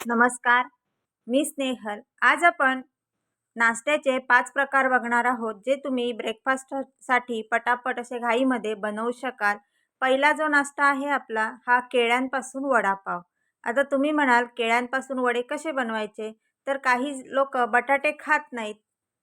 नमस्कार मी स्नेहल. आज आपण नाश्त्याचे पाच प्रकार बघणार आहोत जे तुम्ही ब्रेकफास्टसाठी पटापट असे घाईमध्ये बनवू शकाल. पहिला जो नाश्ता आहे आपला हा केळ्यांपासून वडापाव. आता तुम्ही म्हणाल केळ्यांपासून वडे कसे बनवायचे? तर काही लोक बटाटे खात नाहीत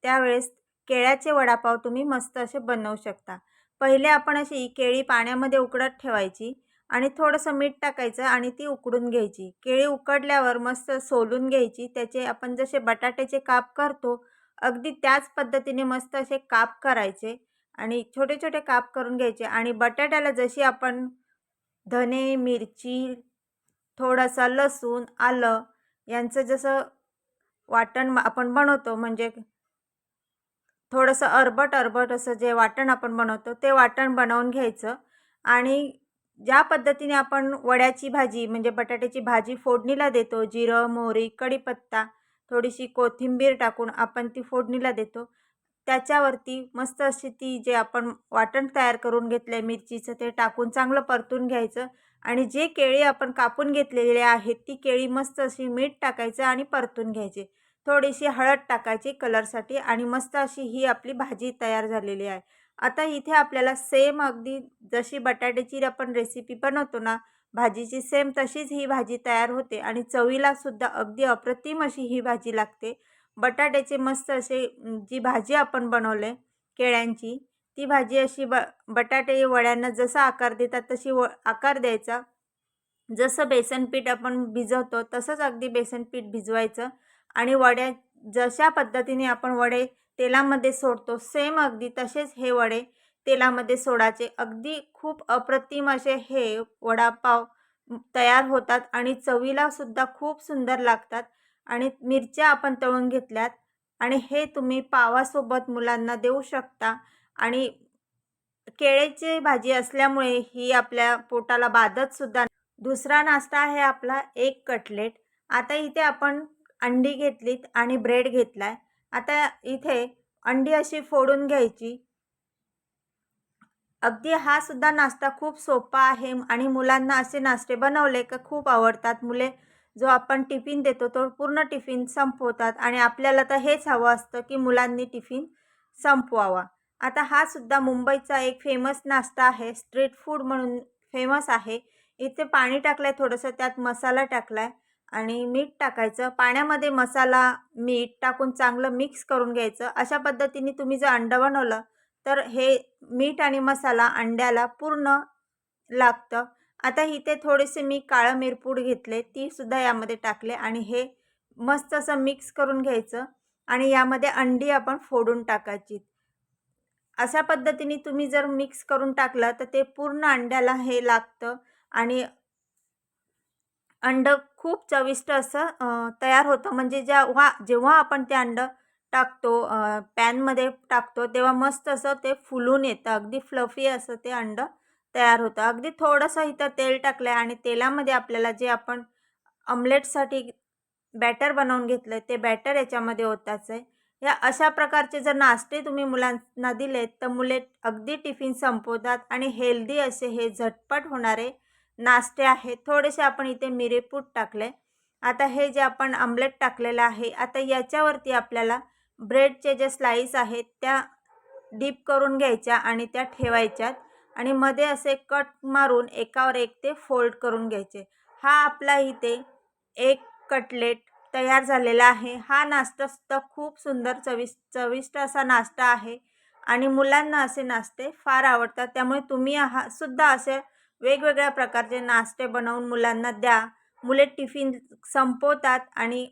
त्यावेळेस केळ्याचे वडापाव तुम्ही मस्त असे बनवू शकता. पहिले आपण अशी केळी पाण्यामध्ये उकडत ठेवायची. आणि थोडंसं मीठ टाकायचं आणि ती उकडून घ्यायची. केळी उकडल्यावर मस्त सोलून घ्यायची. त्याचे आपण जसे बटाट्याचे काप करतो अगदी त्याच पद्धतीने मस्त असे काप करायचे आणि छोटे छोटे काप करून घ्यायचे. आणि बटाट्याला जशी आपण धने मिरची थोडासा लसूण आलं यांचं जसं वाटण आपण बनवतो म्हणजे थोडंसं अरबट अरबट असं जे वाटण आपण बनवतो ते वाटण बनवून घ्यायचं. आणि ज्या पद्धतीने आपण वड्याची भाजी म्हणजे बटाट्याची भाजी फोडणीला देतो जिरं मोहरी कढीपत्ता थोडीशी कोथिंबीर टाकून आपण ती फोडणीला देतो. त्याच्यावरती मस्त अशी ती जे आपण वाटण तयार करून घेतलं आहे मिरचीचं ते टाकून चांगलं परतून घ्यायचं आणि जे केळी आपण कापून घेतलेले आहेत ती केळी मस्त अशी मीठ टाकायचं आणि परतून घ्यायची. थोडीशी हळद टाकायची कलरसाठी आणि मस्त अशी ही आपली भाजी तयार झालेली आहे. आता इथे आपल्याला सेम अगदी जशी बटाट्याची आपण रेसिपी बनवतो ना भाजीची सेम तशीच ही भाजी तयार होते आणि चवीलासुद्धा अगदी अप्रतिम अशी ही भाजी लागते. बटाट्याचे मस्त असे जी भाजी आपण बनवले केळ्यांची ती भाजी अशी ब बटाटे वड्यांना जसा आकार देतात तशी व आकार द्यायचा. जसं बेसन पीठ आपण भिजवतो तसंच अगदी बेसन पीठ भिजवायचं आणि वड्या जशा पद्धतीने आपण वडे तेलामध्ये सोडतो. सेम अगदी तसेच हे वडे तेलामध्ये सोडायचे. अगदी खूप अप्रतिम असे हे वडापाव तयार होतात आणि चवीलासुद्धा खूप सुंदर लागतात. आणि मिरच्या आपण तळून घेतल्यात आणि हे तुम्ही पावासोबत मुलांना देऊ शकता. आणि केळीची भाजी असल्यामुळे ही आपल्या पोटाला बाधतसुद्धा दुसरा नाश्ता आहे आपला एक कटलेट. आता इथे आपण अंडी घेतलीत आणि ब्रेड घेतला आहे आता इथे अंडी अशी फोडून घ्यायची. अगदी हा सुद्धा नाश्ता खूप सोपा आहे आणि मुलांना असे नाश्ते बनवले का खूप आवडतात. मुले जो आपण टिफिन देतो तो पूर्ण टिफिन संपवतात आणि आपल्याला तर हेच हवं असतं की मुलांनी टिफिन संपवावा. आता हा सुद्धा मुंबईचा एक फेमस नाश्ता आहे स्ट्रीट फूड म्हणून फेमस आहे. इथे पाणी टाकलं आहे थोडंसं त्यात मसाला टाकला आहे आणि मीठ टाकायचं. पाण्यामध्ये मसाला मीठ टाकून चांगलं मिक्स करून घ्यायचं. अशा पद्धतीने तुम्ही जर अंडं बनवलं तर हे मीठ आणि मसाला अंड्याला पूर्ण लागतं. आता इथे थोडेसे मी काळं मिरपूड घेतले तीसुद्धा यामध्ये टाकले आणि हे मस्त असं मिक्स करून घ्यायचं आणि यामध्ये अंडी आपण फोडून टाकायची. अशा पद्धतीने तुम्ही जर मिक्स करून टाकलं तर ते पूर्ण अंड्याला हे लागतं आणि अंडं खूप चविष्ट असं तयार होतं. म्हणजे जेव्हा जेव्हा आपण ते अंडं टाकतो पॅनमध्ये टाकतो तेव्हा मस्त असं ते फुलून येतं. अगदी फ्लफी असं ते अंडं तयार होतं. अगदी थोडंसं इथं तेल टाकलं आहे आणि तेलामध्ये आपल्याला जे आपण ऑमलेटसाठी बॅटर बनवून घेतलं आहे ते बॅटर याच्यामध्ये होताच आहे. या अशा प्रकारचे जर नाश्ते तुम्ही मुलांना दिलेत तर मुले अगदी टिफिन संपवतात आणि हेल्दी असे हे झटपट होणारे नाश्ते आहेत थोडेसे आपण इथे मिरेपूट टाकले. आता हे जे आपण आमलेट टाकलेलं आहे आता याच्यावरती आपल्याला ब्रेडचे जे स्लाईस आहेत त्या डीप करून घ्यायच्या आणि त्या ठेवायच्यात आणि मध्ये असे कट मारून एकावर एक ते फोल्ड करून घ्यायचे. हा आपला इथे एक कटलेट तयार झालेला आहे. हा नाश्तासुद्धा खूप सुंदर चविस चविष्ट असा नाश्ता आहे आणि मुलांना असे नाश्ते फार आवडतात. त्यामुळे तुम्ही हा सुद्धा असे वेगवेगळ्या प्रकारचे नाश्ते बनवून मुलांना द्या. मुले टिफिन संपवतात आणि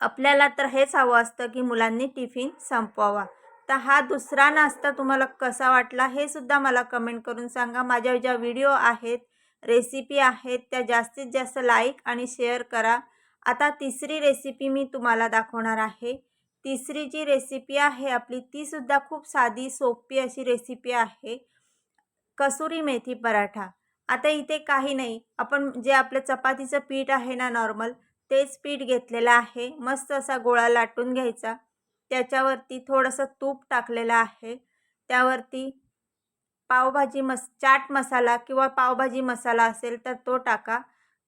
आपल्याला तर हेच हवं असतं की मुलांनी टिफिन संपवावा. तर हा दुसरा नाश्ता तुम्हाला कसा वाटला हे सुद्धा मला कमेंट करून सांगा. माझ्या ज्या व्हिडिओ आहेत रेसिपी आहेत त्या जास्तीत जास्त लाईक आणि शेअर करा. आता तिसरी रेसिपी मी तुम्हाला दाखवणार आहे. तिसरी जी रेसिपी आहे आपली तीसुद्धा खूप साधी सोपी अशी रेसिपी आहे. कसुरी मेथी पराठा. आता इथे काही नाही. आपण जे आपलं चपातीचं पीठ आहे ना नॉर्मल तेच पीठ घेतलेलं आहे. मस्त असा गोळा लाटून घ्यायचा. त्याच्यावरती थोडंसं तूप टाकलेलं आहे. त्यावरती पावभाजी मस चाट मसाला किंवा पावभाजी मसाला असेल तर तो टाका.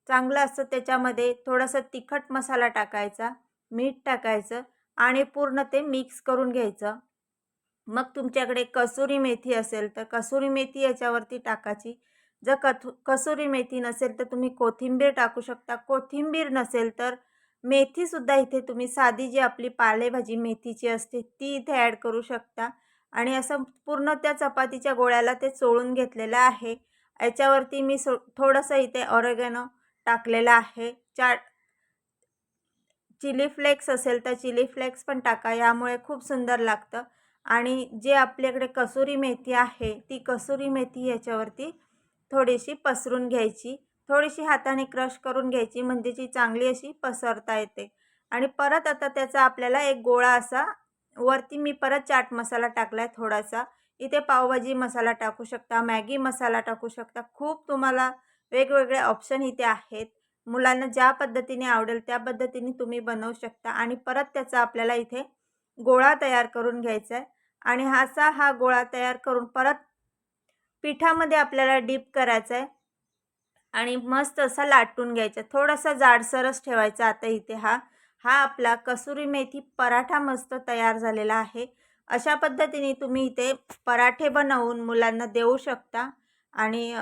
चांगलं असतं त्याच्यामध्ये थोडंसं तिखट मसाला टाकायचा मीठ टाकायचं आणि पूर्ण ते मिक्स करून घ्यायचं. मग तुमच्याकडे कसुरी मेथी असेल तर कसुरी मेथी याच्यावरती टाकायची. जर कथु कसुरी मेथी नसेल तर तुम्ही कोथिंबीर टाकू शकता. कोथिंबीर नसेल तर मेथीसुद्धा इथे तुम्ही साधी जी आपली पालेभाजी मेथीची असते ती इथे ॲड करू शकता. आणि असं पूर्ण त्या चपातीच्या गोळ्याला ते चोळून घेतलेलं आहे. याच्यावरती मी सो थोडंसं इथे ऑरेगॅनो टाकलेलं आहे. चाट चिली फ्लेक्स असेल तर चिली फ्लेक्स पण टाका. यामुळे खूप सुंदर लागतं. आणि जे आपल्याकडे कसुरी मेथी आहे ती कसुरी मेथी याच्यावरती थोडीशी पसरून घ्यायची. थोडीशी हाताने क्रश करून घ्यायची म्हणजे जी चांगली अशी पसरता येते. आणि परत आता त्याचा आपल्याला एक गोळा असा वरती मी परत चाट मसाला टाकला आहे थोडासा. इथे पावभाजी मसाला टाकू शकता मॅगी मसाला टाकू शकता. खूप तुम्हाला वेगवेगळे ऑप्शन इथे आहेत. मुलांना ज्या पद्धतीने आवडेल त्या पद्धतीने तुम्ही बनवू शकता. आणि परत त्याचा आपल्याला इथे गोळा तयार करून घ्यायचा आहे आणि हाचा हा गोळा तयार करून परत पिठामध्ये आपल्याला डीप करायचा आहे आणि मस्त असा लाटून घ्यायचा. थोडासा जाडसरच ठेवायचा आता इथे हा. हा आपला कसुरी मेथी पराठा मस्त तयार झालेला आहे. अशा पद्धतीने तुम्ही इथे पराठे बनवून मुलांना देऊ शकता. आणि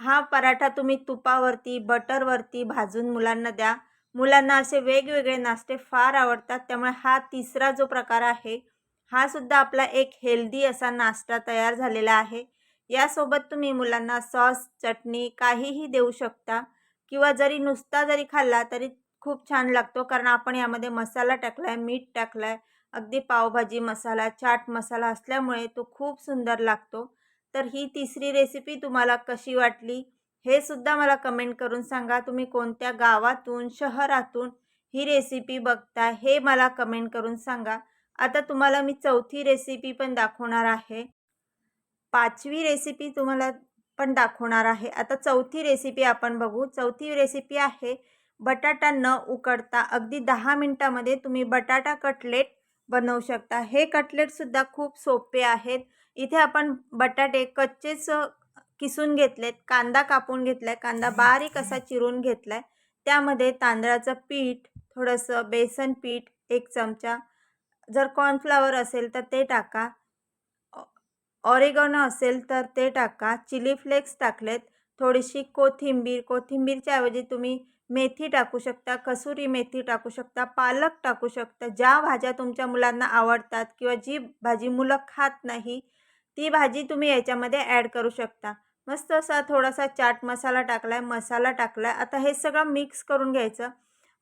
हा पराठा तुम्ही तुपावरती बटरवरती भाजून मुलांना द्या. मुलांना असे वेगवेगळे नाश्ते फार आवडतात. त्यामुळे हा तिसरा जो प्रकार आहे हा सुद्धा आपला एक हेल्दी असा नाश्ता तयार झालेला आहे. यासोबत तुम्ही मुलांना सॉस चटणी काहीही देऊ शकता किंवा जरी नुसता जरी खाल्ला तरी खूप छान लागतो कारण आपण यामध्ये मसाला टाकला आहे मीठ टाकलं आहे अगदी पावभाजी मसाला चाट मसाला असल्यामुळे तो खूप सुंदर लागतो. तर ही तिसरी रेसिपी तुम्हाला कशी वाटली हे सुद्धा मला कमेंट करून सांगा. तुम्ही कोणत्या गावातून शहरातून ही रेसिपी बघता हे मला कमेंट करून सांगा. आता तुम्हाला मी चौथी रेसिपी पण दाखवणार आहे. पाचवी रेसिपी तुम्हाला पण दाखवणार आहे. आता चौथी रेसिपी आपण बघू. चौथी रेसिपी आहे बटाटा न उकडता. अगदी दहा मिनटामध्ये तुम्ही बटाटा कटलेट बनवू शकता. हे कटलेटसुद्धा खूप सोपे आहेत. इथे आपण बटाटे कच्चेच किसून घेतलेत कांदा कापून घेतला आहे कांदा बारीक असा चिरून घेतला आहे त्यामध्ये तांदळाचं पीठ थोडंसं बेसन पीठ एक चमचा जर कॉर्नफ्लावर असेल तर ते टाका. ऑरेगॉनो असेल तर ते टाका. चिली फ्लेक्स टाकलेत. थोडीशी कोथिंबीर कोथिंबीरच्या ऐवजी तुम्ही मेथी टाकू शकता कसुरी मेथी टाकू शकता पालक टाकू शकता. ज्या भाज्या तुमच्या मुलांना आवडतात किंवा जी भाजी मुलं खात नाही ती भाजी तुम्ही याच्यामध्ये ॲड करू शकता. मस्त असा थोडासा चाट मसाला टाकला आहे मसाला टाकला आहे आता हे सगळं मिक्स करून घ्यायचं.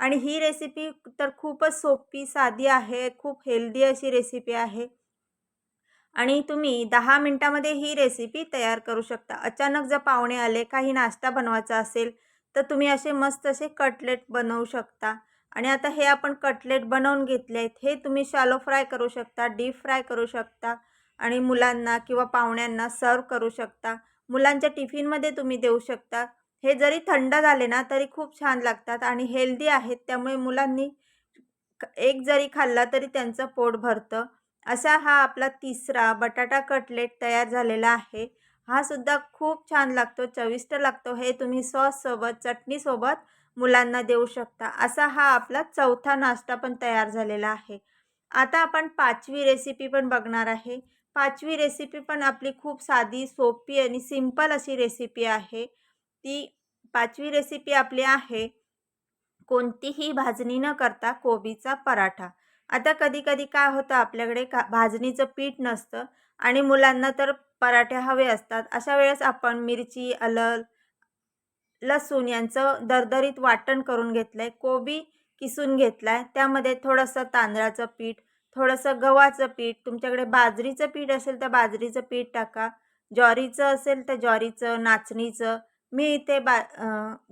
आणि ही रेसिपी तर खूपच सोपी साधी आहे खूप हेल्दी अशी रेसिपी आहे. आणि तुम्ही दहा मिनटामध्ये ही रेसिपी तयार करू शकता. अचानक जर पाहुणे आले काही नाश्ता बनवायचा असेल तर तुम्ही असे मस्त असे कटलेट बनवू शकता. आणि आता हे आपण कटलेट बनवून घेतले आहेत हे तुम्ही शालो फ्राय करू शकता डीप फ्राय करू शकता आणि मुलांना किंवा पाहुण्यांना सर्व करू शकता. मुलांच्या टिफिनमध्ये तुम्ही देऊ शकता. हे जरी थंड झाले ना तरी खूप छान लागतात आणि हेल्दी आहेत. त्यामुळे मुलांनी एक जरी खाल्ला तरी त्यांचं पोट भरतं. असा हा आपला तिसरा बटाटा कटलेट तयार झालेला आहे. हा सुद्धा खूप छान लागतो चविष्ट लागतो. हे तुम्ही सॉससोबत चटणीसोबत मुलांना देऊ शकता. असा हा आपला चौथा नाश्ता पण तयार झालेला आहे. आता आपण पाचवी रेसिपी पण बघणार आहे. पाचवी रेसिपी पण आपली खूप साधी सोपी आणि सिंपल अशी रेसिपी आहे. ती पाचवी रेसिपी आपली आहे. कोणतीही भाजणी न करता कोबीचा पराठा. आता कधी कधी काय होतं आपल्याकडे का भाजणीचं पीठ नसतं आणि मुलांना तर पराठे हवे असतात. अशा वेळेस आपण मिरची अलल लसूण यांचं दरदरीत वाटण करून घेतलं आहे कोबी किसून घेतला आहे त्यामध्ये थोडंसं तांदळाचं पीठ थोडंसं गव्हाचं पीठ तुमच्याकडे बाजरीचं पीठ असेल तर बाजरीचं पीठ टाका. ज्वारीचं असेल तर ज्वारीचं नाचणीचं मी इथे बा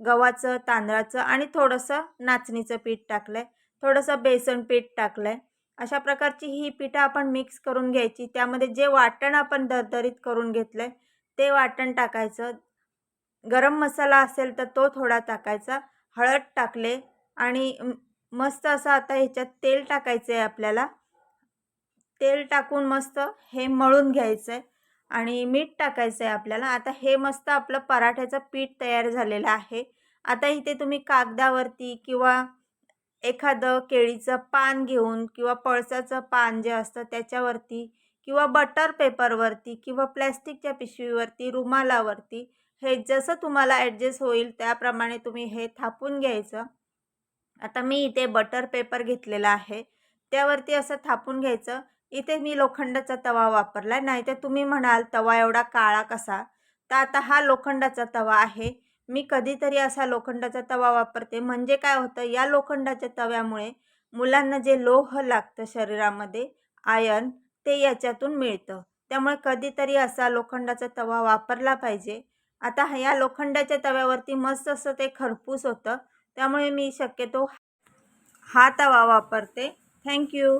गव्हाचं तांदळाचं आणि थोडंसं नाचणीचं पीठ टाकलं आहे थोडंसं बेसन पीठ टाकलं आहे अशा प्रकारची ही पिठं आपण मिक्स करून घ्यायची. त्यामध्ये जे वाटण आपण दरदरीत करून घेतलं आहे ते वाटण टाकायचं. गरम मसाला असेल तर तो थोडा टाकायचा. हळद टाकले आणि मस्त असं आता ह्याच्यात तेल टाकायचं आहे आपल्याला. तेल टाकून मस्त हे मळून घ्यायचं आहे आणि मीठ टाकायचं आहे आपल्याला. आता हे मस्त आपलं पराठ्याचं पीठ तयार झालेलं आहे. आता इथे तुम्ही कागदावरती किंवा एखादं केळीचं पान घेऊन किंवा पळसाचं पान जे असतं त्याच्यावरती किंवा बटर पेपरवरती किंवा प्लॅस्टिकच्या पिशवीवरती रुमालावरती हे जसं तुम्हाला ॲडजस्ट होईल त्याप्रमाणे तुम्ही हे थापून घ्यायचं. आता मी इथे बटर पेपर घेतलेला आहे. त्यावरती असं थापून घ्यायचं. इथे मी लोखंडाचा तवा वापरला नाही तर तुम्ही म्हणाल तवा एवढा काळा कसा? तर आता हा लोखंडाचा तवा आहे. मी कधीतरी असा लोखंडाचा तवा वापरते. म्हणजे काय होतं या लोखंडाच्या तव्यामुळे मुलांना जे लोह लागतं शरीरामध्ये आयन ते याच्यातून मिळतं. त्यामुळे कधीतरी असा लोखंडाचा तवा वापरला पाहिजे. आता या लोखंडाच्या तव्यावरती मस्त असं ते खरपूस होतं. त्यामुळे मी शक्यतो हा तवा वापरते. थँक्यू.